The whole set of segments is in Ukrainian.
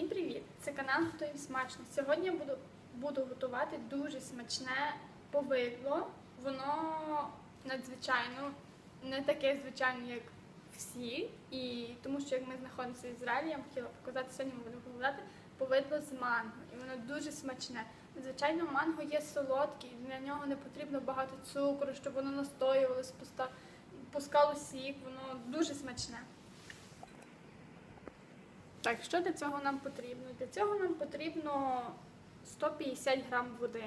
Всім привіт! Це канал Готуємо смачно. Сьогодні я буду, буду готувати дуже смачне повидло. Воно надзвичайно не таке звичайне, як всі. І тому що як ми знаходимося в Ізраїлі, я вам хотіла показати, сьогодні ми будемо готувати повидло з манго. І воно дуже смачне. Звичайно, манго є солодке, і для нього не потрібно багато цукру, щоб воно настоювалось, пускало сік, воно дуже смачне. Так, що для цього нам потрібно? Для цього нам потрібно 150 грам води,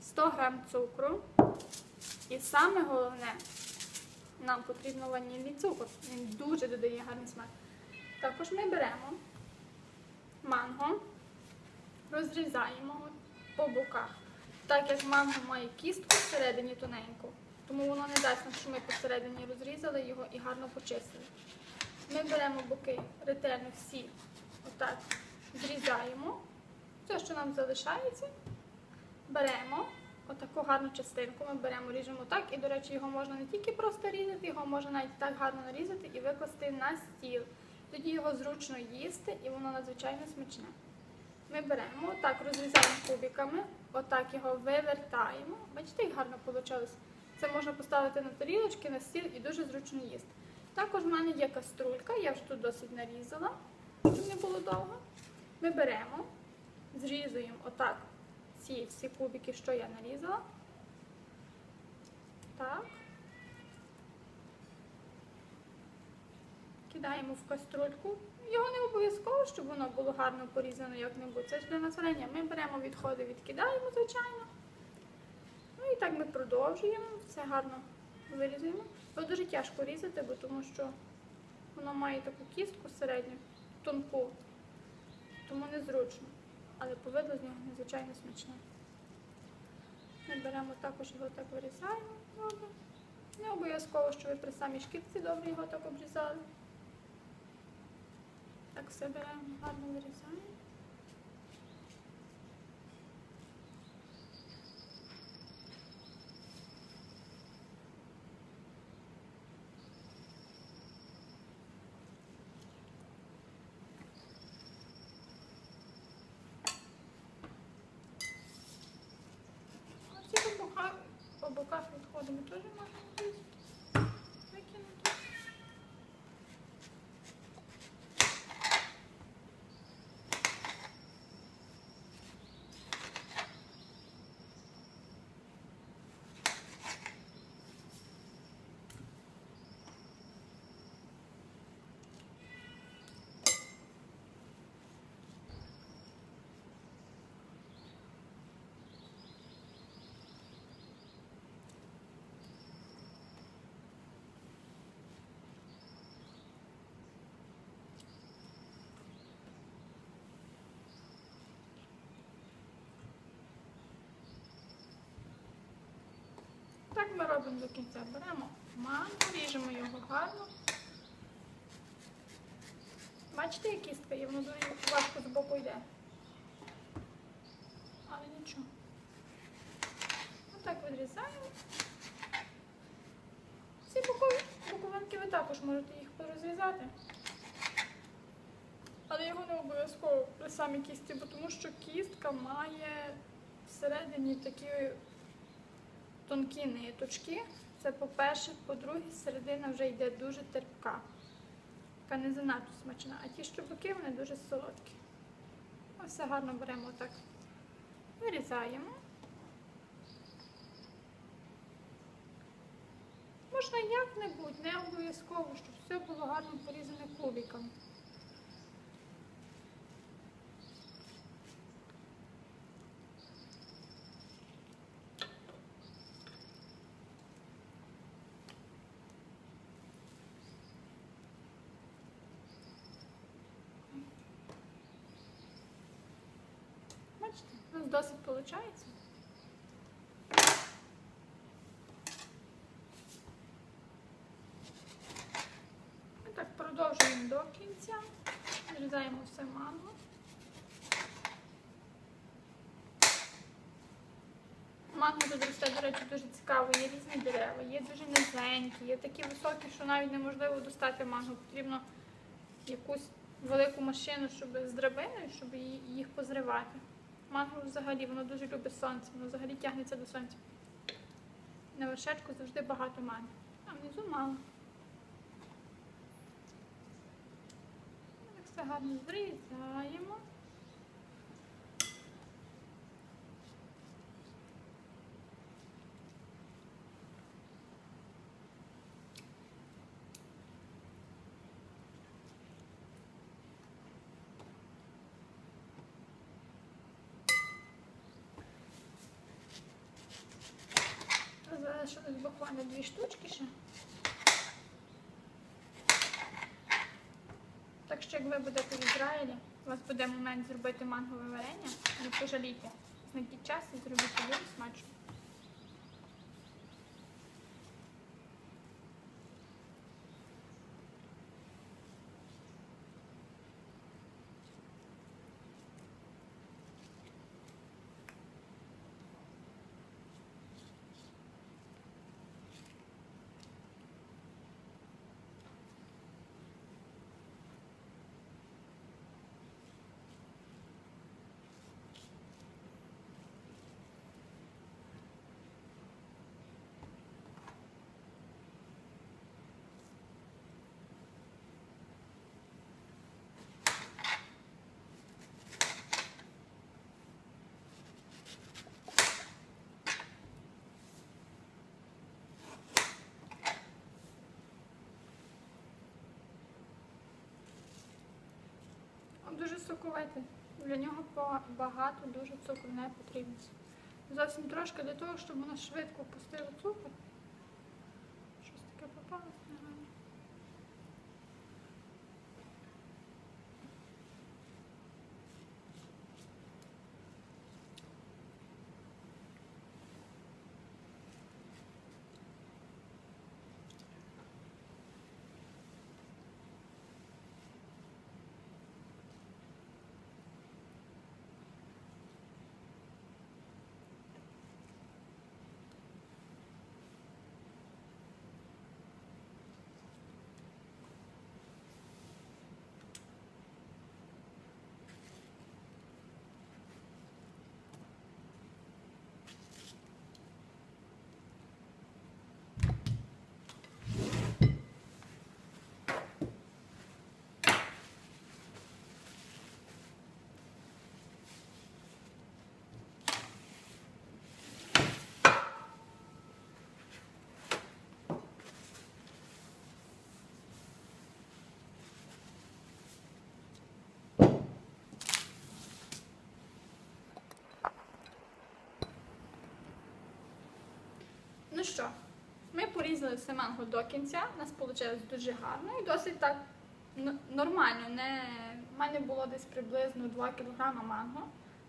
100 грам цукру. І саме головне, нам потрібно ванільний цукор. Він дуже додає гарний смак. Також ми беремо манго, розрізаємо по боках. Так як манго має кістку всередині тоненьку, тому воно не дасть що ми посередині розрізали його і гарно почистили. Ми беремо боки ретельно всі, отак зрізаємо. Все, що нам залишається, беремо отаку гарну частинку. Ми беремо, ріжемо так. І, до речі, його можна не тільки просто різати, його можна навіть так гарно нарізати і викласти на стіл. Тоді його зручно їсти і воно надзвичайно смачне. Ми беремо, отак розрізаємо кубиками, отак його вивертаємо. Бачите, як гарно вийшло? Це можна поставити на тарілочки, на стіл і дуже зручно їсти. Також в мене є каструлька, я вже тут досить нарізала, щоб не було довго. Ми беремо, зрізуємо отак ці всі кубики, що я нарізала. Так. Кидаємо в каструльку. Його не обов'язково, щоб воно було гарно порізано як-небудь. Це ж для нас. Ми беремо відходи, відкидаємо, звичайно. Ну і так ми продовжуємо. Все гарно вирізуємо. Його дуже тяжко різати, бо тому що воно має таку кістку середню, тонку, тому незручно. Але повидло з нього надзвичайно смачне. Ми беремо також його так вирізаємо. Не обов'язково, що ви при самій шкірці добре його так обрізали. Так все беремо, гарно вирізаємо. А ці по боках, по боках відходимо теж можна ми робимо до кінця. Беремо манго, ріжемо його гарно. Бачите, як кістка є, воно дуже важко з боку йде. Але нічого. Отак відрізаємо. Ці бокові, боковинки ви також можете їх порозрізати. Але його не обов'язково при самій кісті, тому що кістка має всередині такі тонкі ниточки. Це по-перше, по-друге, середина вже йде дуже терпка. Така не занадто смачна. А ті щобаки, вони дуже солодкі. Ось все гарно беремо так. Вирізаємо. Можна як-небудь, не обов'язково, щоб все було гарно порізане кубиками. Бачите, у нас досить виходить. Ми так продовжуємо до кінця. Зрізаємо все манго. Манго тут росте, до речі, дуже цікаво. Є різні дерева, є дуже низенькі, є такі високі, що навіть неможливо достати манго. Потрібно якусь велику машину, щоб з драбиною, щоб їх позривати. Манго взагалі воно дуже любить сонце, воно взагалі тягнеться до сонця. На вершечку завжди багато манго, а внизу мало. Так все гарно зрізаємо. Залишилось буквально дві штучки ще. Так що, як ви будете в Ізраїлі, у вас буде момент зробити мангове варення, не пожалійте. Знайдіть час і зробіть дуже смачно. Він Дуже соковитий. Для нього багато дуже цукру не потрібно. Зовсім трошки для того, щоб воно швидко пустило цукор. Щось таке попалось на мене. Ну що, ми порізали все манго до кінця. У нас вийшло дуже гарно і досить так нормально. Не... У мене було десь приблизно 2 кг манго.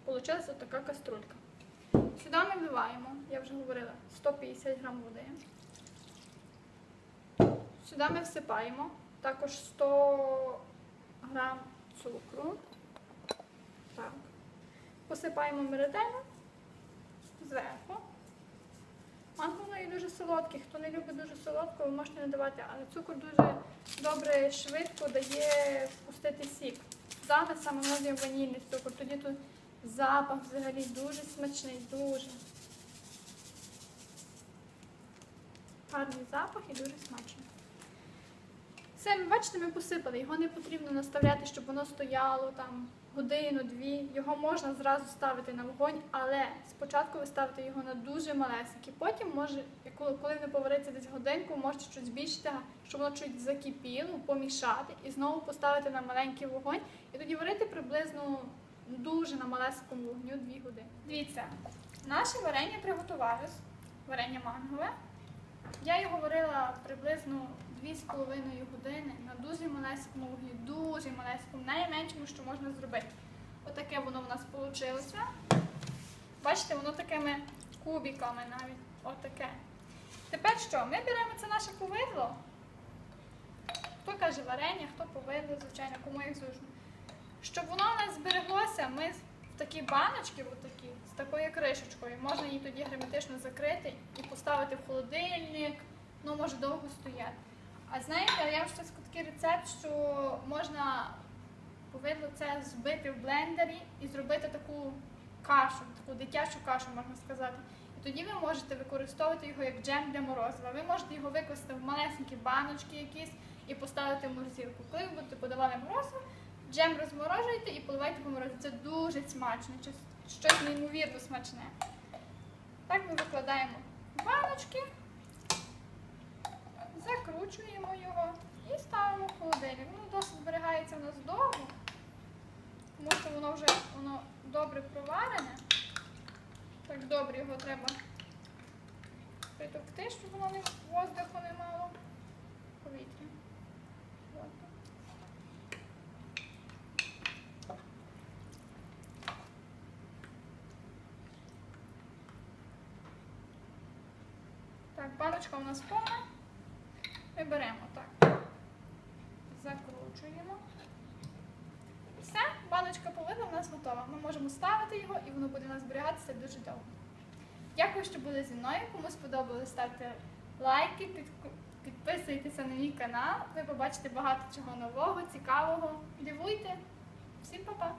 Получилася така каструлька. Сюди ми вливаємо, я вже говорила, 150 грам води. Сюди ми всипаємо також 100 грам цукру. Так. Посипаємо ретельно зверху. Манго є дуже солодкий. Хто не любить дуже солодко, ви можете не давати, але цукор дуже добре, швидко дає впустити сік. Зараз саме можна ванільний цукор, тоді тут запах взагалі дуже смачний, дуже. Гарний запах і дуже смачний. Все, ви бачите, ми посипали. Його не потрібно наставляти, щоб воно стояло там годину-дві. Його можна зразу ставити на вогонь, але спочатку ви ставите його на дуже малесенький. Потім, може, коли, не повариться десь годинку, можете щось збільшити, щоб воно чуть закипіло, помішати і знову поставити на маленький вогонь. І тоді варити приблизно дуже на малесенькому вогню 2 години. Дивіться, наше варення приготувалось, варення мангове. Я його варила приблизно 2,5 години на дуже малесенькому вогні, дуже малесенькому, найменшому, що можна зробити. Отаке воно в нас вийшло. Бачите, воно такими кубиками навіть. Отаке. Тепер що? Ми беремо це наше повидло. Хто каже варення, хто повидло, звичайно, кому як зручно. Щоб воно у нас збереглося, ми в такі баночки, отакі, з такою кришечкою, можна її тоді герметично закрити і поставити в холодильник, ну може довго стояти. А знаєте, я скажу такий рецепт, що можна Повинно це збити в блендері і зробити таку кашу, таку дитячу кашу, можна сказати. І тоді ви можете використовувати його як джем для морозива. Ви можете його викласти в малесенькі баночки якісь і поставити в морозилку. Коли ви будете подавати морозиво, джем розморожуєте і поливайте по морозиву. Це дуже смачно, щось- неймовірно смачне. Так ми викладаємо баночки, закручуємо його і ставимо в холодильник. Воно досить зберігається у нас довго, тому що воно вже воно добре проварене. Так добре його треба притовкти, щоб воно не воздуху не мало повітря. Так, баночка у нас повна. Ми беремо так. Закручуємо. Все, баночка повинна у нас готова. Ми можемо ставити його і воно буде у нас зберігатися дуже довго. Дякую, що були зі мною. Кому сподобалось, ставте лайки, підписуйтеся на мій канал. Ви побачите багато чого нового, цікавого. Дивуйте. Всім па-па!